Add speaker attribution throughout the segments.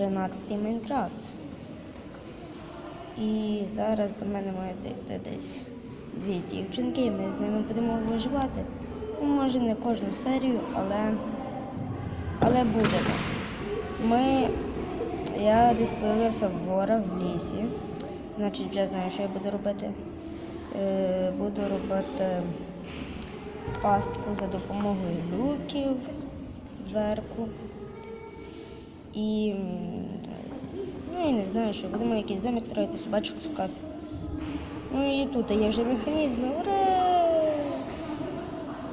Speaker 1: 13 Майнкрафт. І зараз до мене мають зайти десь дві дівчинки, і ми з ними будемо виживати. Ну, може, не кожну серію, але, але будемо. Ми, я десь появився в горах, в лісі. Значить, вже знаю, що я буду робити. Е, буду робити пастку за допомогою люків, дверку. І ну, я не знаю, що будемо якийсь домик строїти, собачок шукати. Ну і тут є вже механізми. Ура!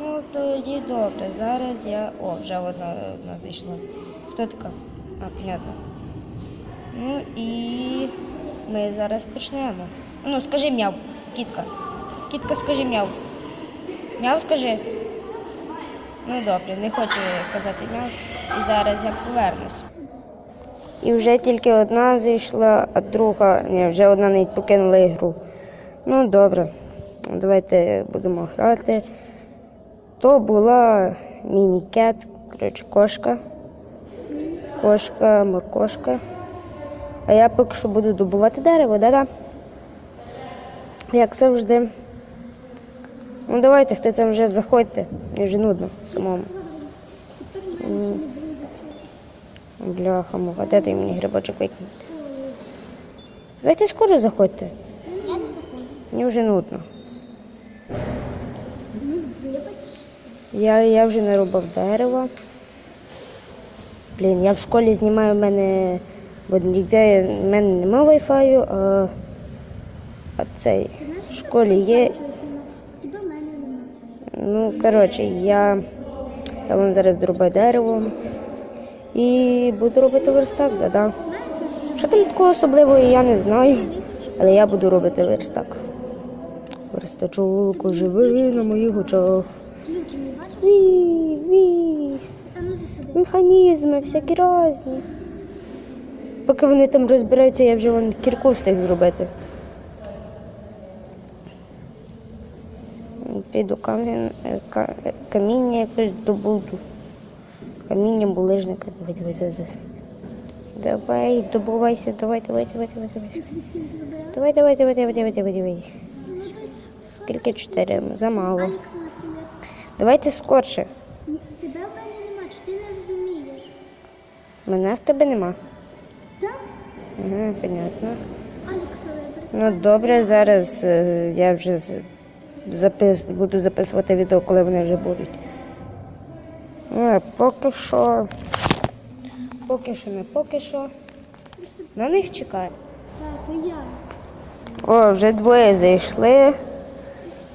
Speaker 1: Ну тоді добре. Зараз я. О, вже одна, одна зайшла. Хто така? А, понятно. Ну і ми зараз почнемо. Ну, скажи м'яв, кітка. Кітка, скажи м'яв. М'яв скажи. Ну добре, не хочу казати м'яв. І зараз я повернусь. І вже тільки одна зайшла, а друга. Ні, вже одна навіть покинула ігру. Ну добре. Давайте будемо грати. То була міні-кет, коротше, кошка. Кошка, моркошка. А я поки що буду добувати дерево, да-да? Як завжди. Ну давайте, хтось там вже заходьте. Мені вже нудно самому. Бляха, муха, де той мені грибочок викинути? Давайте скоро заходьте. Мені вже нудно. Я, я вже нарубав дерево. Блін, я в школі знімаю в мене, бо ніде в мене немає вайфаю, а, а цей в школі є. Ну, коротше, я, я вон зараз дорубаю дерево і буду робити верстак, да-да. Що там такого особливого, я не знаю, але я буду робити верстак. Верстачок живи на моїх очах. Ві, ві. Механізми всякі різні. Поки вони там розбираються, я вже вон кірку встиг зробити. Піду каміння якось добуду. Каміння булижника. Давай, давай, давай, давай. Давай, добувайся, давай, давай, давай, давай, давай. Давай, давай, давай, давай, давай, давай, давай. Скільки чотири? Замало. Давайте скорше.
Speaker 2: Тебе в мене немає, чи ти не розумієш?
Speaker 1: Мене в тебе нема.
Speaker 2: Так?
Speaker 1: Угу, понятно. Ну добре, зараз е, я вже запис, буду записувати відео, коли вони вже будуть. А поки що. Поки що не поки що. На них чекаю.
Speaker 2: Так, то я.
Speaker 1: О, вже двоє зайшли.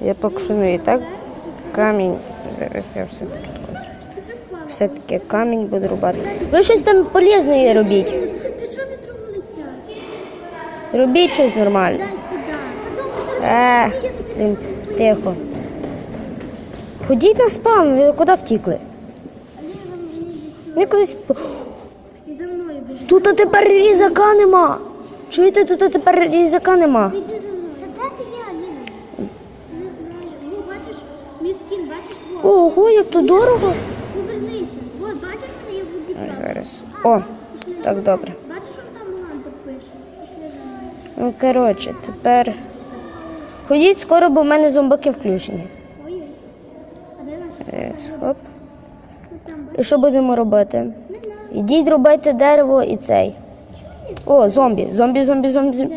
Speaker 1: Я поки що ну і так камінь. Зараз я все-таки? Все-таки камінь буду рубати. Ви щось там полезне робіть.
Speaker 2: Ти що від?
Speaker 1: Робіть щось нормальне.
Speaker 2: Дай сюди.
Speaker 1: Е, блін, тихо. Ходіть на спам, ви куди втікли?
Speaker 2: Але я вам мені
Speaker 1: Мені кудись.
Speaker 2: і за мною біжи.
Speaker 1: Тут тепер різака нема. Чуєте, тут тепер різака нема.
Speaker 2: Іди за мною. Та де ти я, Ліна? Не знаю. Ну, бачиш, мій скін, бачиш, вот.
Speaker 1: Ого, як тут дорого.
Speaker 2: Повернися. Вот, бачиш мене, я в воді
Speaker 1: Зараз. О, так добре.
Speaker 2: Бачиш, що там Ланда пише? Пішли за мною.
Speaker 1: Ну, коротше, тепер. Ходіть скоро, бо в мене зомбаки включені.
Speaker 2: Ой-ой. А де ваш?
Speaker 1: Зараз, хоп. І що будемо робити? Ідіть робити дерево і цей. О, зомбі, зомбі, зомбі, зомбі. зомбі.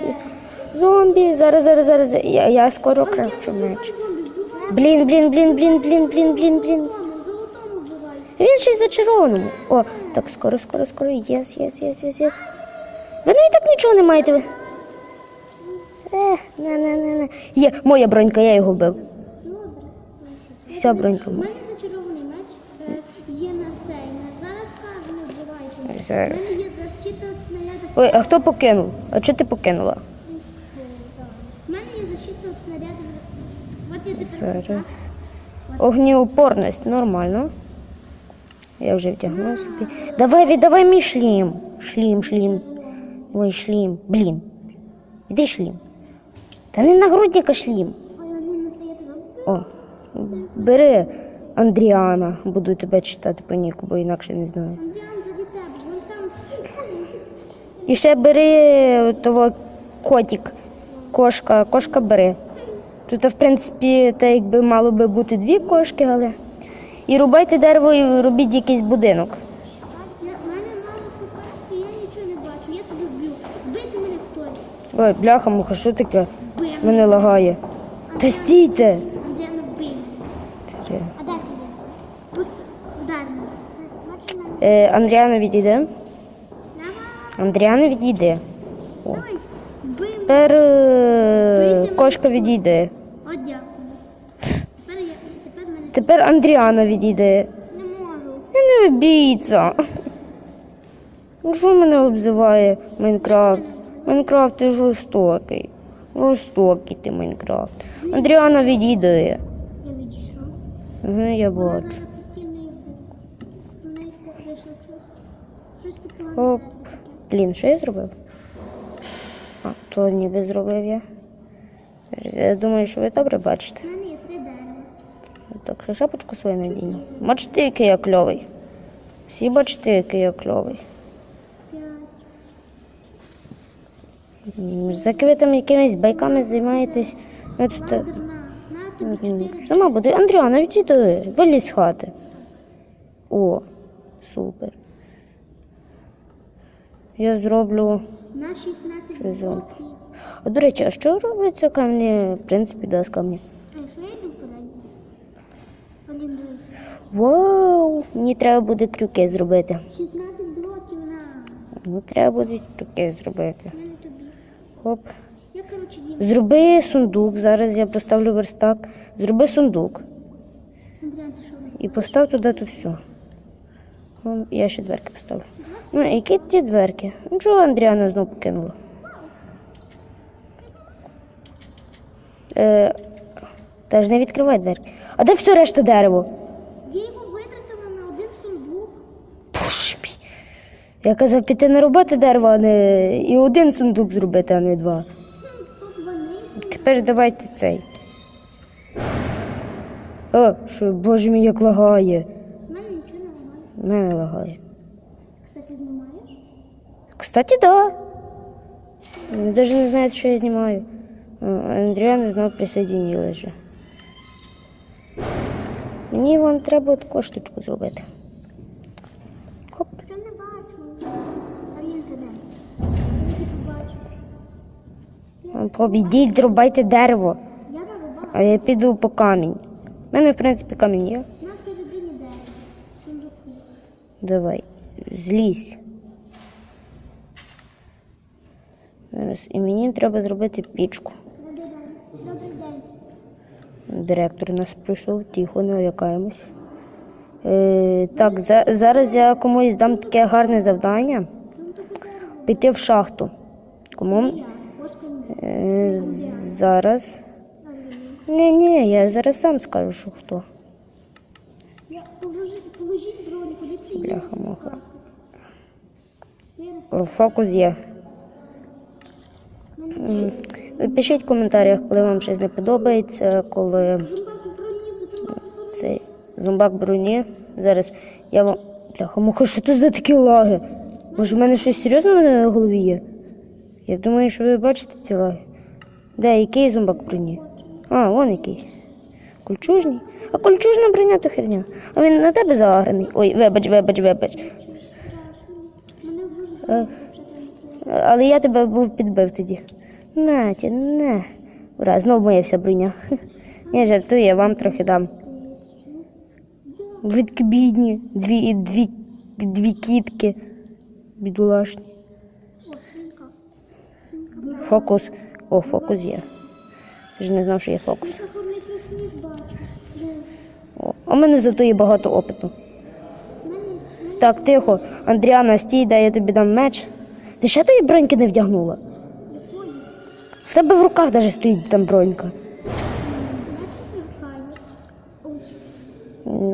Speaker 1: Зомбі. Зараз, зараз, зараз. Я, я скоро крафчу меч. Блін, блін, блін, блін, блін, блін, блін, блін. Він ще й зачарованому. О, так скоро, скоро, скоро. Єс, єс, єс, єс, єс. Ви ну і так нічого не маєте. Е, не, не, не, не. Є, моя бронька, я його вбив. Вся бронька. Моя.
Speaker 2: мене зачарований меч е, є на цей. на- Зараз кажу, не вбивайте. У
Speaker 1: Зараз.
Speaker 2: є защита від снарядів.
Speaker 1: Ой, а хто покинув? А чого ти покинула?
Speaker 2: У мене є защита від снарядів. От я тепер.
Speaker 1: Зараз. Огнеупорність, нормально. Я вже вдягну собі. Давай, віддавай мій шлім. Шлім, шлім. Ой, шлім. Блін. Іди шлім. Та не нагрудника шлім. О, бери Андріана. Буду тебе читати по ніку, бо інакше не знаю.
Speaker 2: Андріан, заді тебе. Вон там.
Speaker 1: І ще бери того котик. Кошка, кошка бери. Тут, в принципі, так якби мало би бути дві кошки, але. І рубайте дерево і робіть якийсь будинок.
Speaker 2: В мене мало купачки, я нічого не бачу. Я себе б'ю. Бити мене хтось.
Speaker 1: Ой, бляха, муха, що таке?
Speaker 2: Бий.
Speaker 1: Мене лагає. Та стійте!
Speaker 2: Андріана, бий.
Speaker 1: Три.
Speaker 2: А де ти є? Просто вдар мене?
Speaker 1: Е, Андріана відійде. Андріана відійде. О. Тепер е, кошка відійде.
Speaker 2: Дякую. Тепер я, тепер мене
Speaker 1: Тепер Андріана відійде.
Speaker 2: не можу.
Speaker 1: Я не бійця. Ну що мене обзиває Майнкрафт? Майнкрафт ти жорстокий. Жорстокий ти Майнкрафт. Андріана відійде.
Speaker 2: Я відійшов.
Speaker 1: Ага, я бачу.
Speaker 2: вийшло щось. Щось таке.
Speaker 1: Блін, що я зробив? А, то ніби зробив я. Я думаю, що ви добре бачите. Так, що шапочку свою надійну. Бачите, який я кльовий. Всі бачите, який я кльовий. М, ви там якимись байками займаєтесь. Ви тут, е. Сама буде. Андріана, відійди, вилізь з хати. О, супер. Я зроблю.
Speaker 2: На 16
Speaker 1: Що. А до речі, а що робиться камні? В принципі, да, з.
Speaker 2: А я дивись.
Speaker 1: Вау! Мені треба буде крюки зробити.
Speaker 2: 16 блоків на.
Speaker 1: Мені треба буде крюки зробити. Хоп. Зроби сундук. Зараз я поставлю верстак. Зроби сундук. І постав туди то все. Я ще дверки поставлю. Ну, які ті дверки? Ну, чого Андріана знову покинула? Е, та ж не відкривай дверки. А де все решта дерево?
Speaker 2: Я його витратила на один сундук.
Speaker 1: Боже мій. Я казав піти на роботи дерево, а не і один сундук зробити, а не два. Тепер давайте цей. О, що, боже мій, як лагає.
Speaker 2: У мене не. Кстати, знімаєш?
Speaker 1: Кстати, да. Вони навіть не знають, що я знімаю. О, Андріана знову присоединилась же. Мені вам треба таку штучку зробити. Хоп.
Speaker 2: Я не бачу. Алін, де? Я не бачу.
Speaker 1: Побідіть, рубайте дерево,
Speaker 2: Я
Speaker 1: а я піду по камінь. У мене, в принципі, камінь є. Давай, злізь. Зараз. І мені треба зробити пічку. Директор нас прийшов, тихо, не лякаємось. Е, так, за, зараз я комусь дам таке гарне завдання піти в шахту. Кому? Е, зараз. Ні, ні, я зараз сам скажу, що хто. Бляха-муха. Фокус є. Пишіть в коментарях, коли вам щось не подобається, коли цей зомбак броні. Зараз я вам. Бляха, муха, що це за такі лаги? Може, в мене щось серйозно на голові є? Я думаю, що ви бачите ці лаги. Де, який зомбак броні? А, вон який. Кольчужний. А кольчужна броня то херня. А він на тебе заграний. Ой, вибач, вибач, вибач. Е, Але я тебе був підбив тоді. Натя, не. Ура, знов моя вся броня. Я жартую, я вам трохи дам. Ви такі бідні, дві, дві, дві кітки.
Speaker 2: Свинка.
Speaker 1: Фокус. О, фокус є. Я ж не знав, що є фокус.
Speaker 2: Я такого не сніг бачу. Блін.
Speaker 1: В мене зато є багато опиту. Так, тихо. Андріана, стій, дай я тобі дам меч. Ти ще тої броньки не вдягнула? В тебе в руках навіть стоїть там бронька.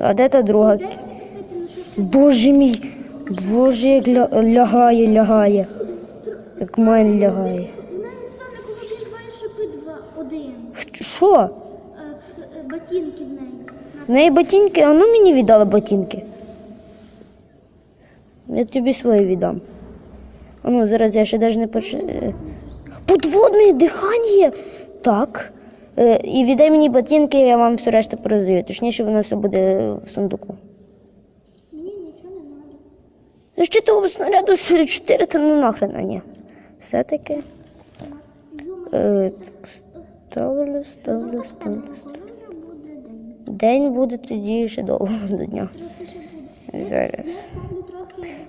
Speaker 1: А де та друга?
Speaker 2: На що.
Speaker 1: Боже мій, боже, як ля- лягає, лягає. Як мене лягає.
Speaker 2: Саме коли він двоє шипи два, один.
Speaker 1: Що?
Speaker 2: Е, е, Ботинки в неї.
Speaker 1: В неї ботинки, а ну мені віддали ботинки. Я тобі свої віддам. А ну, зараз я ще навіть не поч... е, Подводне дихання! Так. Е, І віддай мені ботинки, я вам все решта пороздаю. Точніше, воно все буде в сундуку.
Speaker 2: Мені нічого не треба.
Speaker 1: Ну, Ще того снаряду 4 та ну нахрен, а ні. Все-таки. Е, ставлю, ставлю, ставлю, ставлю.
Speaker 2: День?
Speaker 1: Буде тоді ще довго до дня. Зараз.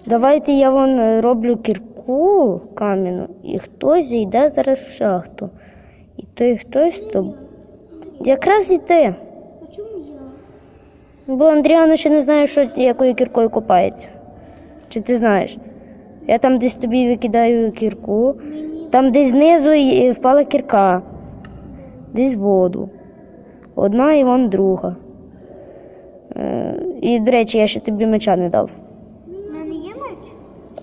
Speaker 1: Давайте я вон е, роблю кірку кам'яну, і хтось зайде зараз в шахту. І той хтось то. Якраз і ти. Бо Андріана ще не знає, що якою кіркою копається. Чи ти знаєш? Я там десь тобі викидаю кірку, там десь знизу впала кірка, десь воду. Одна і вон друга. Е, І, до речі, я ще тобі меча не дав.
Speaker 2: в мене є меч?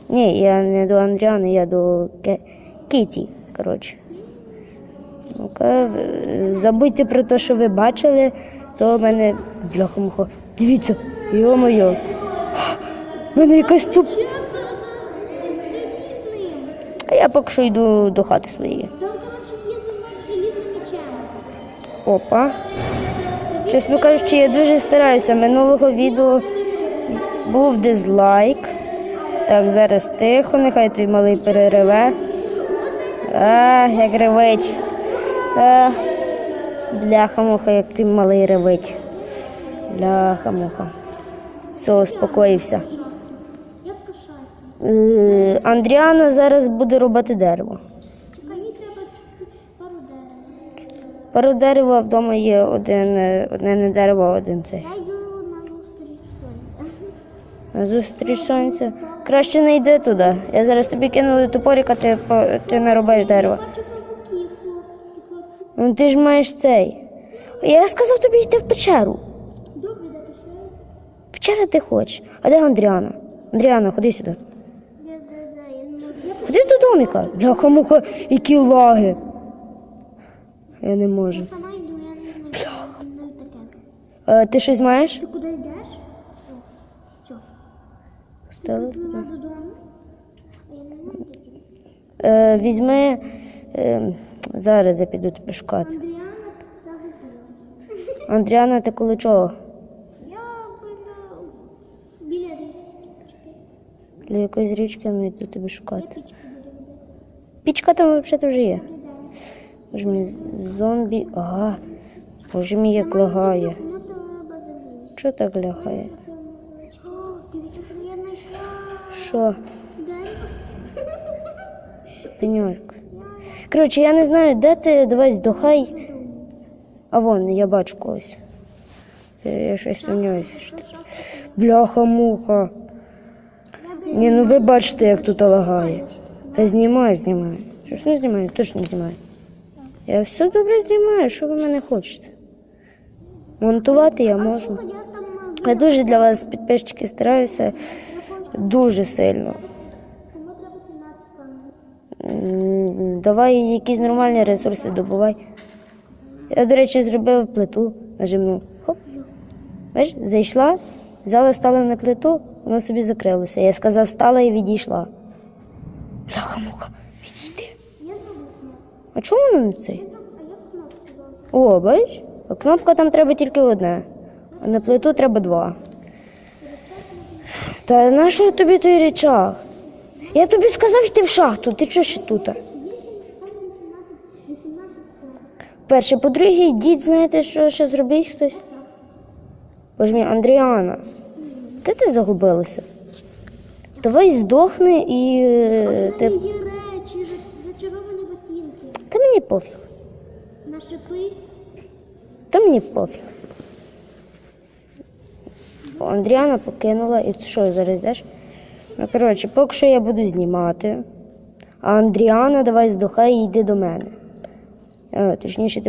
Speaker 1: Ні, я не до Андріани, я до Ке... Кіті. Коротше. Ну-ка, забудьте про те, що ви бачили, то в мене бляха муха. Дивіться, йо-моє. В мене якась туп.
Speaker 2: Що це за залізним?
Speaker 1: А я поки що йду до хати своєї. Опа. Чесно кажучи, я дуже стараюся. Минулого відео був дизлайк. Так, зараз тихо, нехай той малий перереве. А, як ревить. А, бляха-муха, як той малий ревить. Бляха-муха. Все, успокоївся. Е, Андріана зараз буде робити дерево.
Speaker 2: Мені треба чуть пару дерев.
Speaker 1: Пару дерева вдома є один, е, одне не дерево, а один цей.
Speaker 2: Я йду на зустріч сонця.
Speaker 1: На зустріч сонця. Краще не йди туди. Я зараз тобі кину топорик, а ти, ти
Speaker 2: павуків, хлопці, хлопці.
Speaker 1: Ну ти ж маєш цей. Я сказав тобі йти в печеру.
Speaker 2: Добре, де пішли?
Speaker 1: Печера ти хочеш. А де Андріана? Андріана, ходи сюди.
Speaker 2: Не
Speaker 1: Ходи до доміка. Бляха муха, які лаги. Я не можу.
Speaker 2: Я сама йду, я не знаю, що зі мною таке.
Speaker 1: Е, ти щось маєш?
Speaker 2: Ти куди йдеш? О, Що?
Speaker 1: Ставлю
Speaker 2: Пливла додому? А я не можу.
Speaker 1: Е, візьми. Е, зараз я піду тебе шукати.
Speaker 2: Андріана загубила.
Speaker 1: Андріана, ти коли чого?
Speaker 2: Я біля, біля річки.
Speaker 1: Для якоїсь річки ну йду тебе
Speaker 2: Я
Speaker 1: шукати.
Speaker 2: пічку буду робити.
Speaker 1: Пічка там взагалі вже є. Боже мій, зомбі. Ага. Боже мій, як лагає. Чого так лягає?
Speaker 2: Що я.
Speaker 1: Що? Коротше, я не знаю, де ти, давай здохай. А вон, я бачу когось. Я щось сумніваюся. Що... Бляха-муха. Ні, ну ви бачите, як тут лагає. Та знімаю, знімаю. Що ж не знімаю? Точно знімаю. Я все добре знімаю, що ви мене хочете. Монтувати я можу.
Speaker 2: Я
Speaker 1: дуже для вас, підписчики, стараюся дуже сильно.
Speaker 2: Кому треба 17 камер.
Speaker 1: М, Давай якісь нормальні ресурси добувай. Я, до речі, зробив плиту нажимну. Хоп. Бачиш, зайшла, взяла, стала на плиту, воно собі закрилося. Я сказав, стала і відійшла. Бляха-муха, відійди.
Speaker 2: Я зробив кнопку.
Speaker 1: А чому воно не цей? О, бачиш? Кнопка там треба тільки одне, а на плиту треба два. Та на що тобі той речах? Я тобі сказав йти в шахту, ти чого ще тут?
Speaker 2: 8, там 18, 18 камер.
Speaker 1: Перше, по-друге, йдіть, знаєте, що ще зробить хтось? Боже мій, Андріана, де ти загубилася? Давай здохни і. е, Ти... мені пофіг.
Speaker 2: На шипи.
Speaker 1: Та мені пофіг. Андріана покинула, і що, зараз йдеш? Ну, коротше, поки що я буду знімати. А Андріана, давай здохай і йди до мене. А, точніше, ти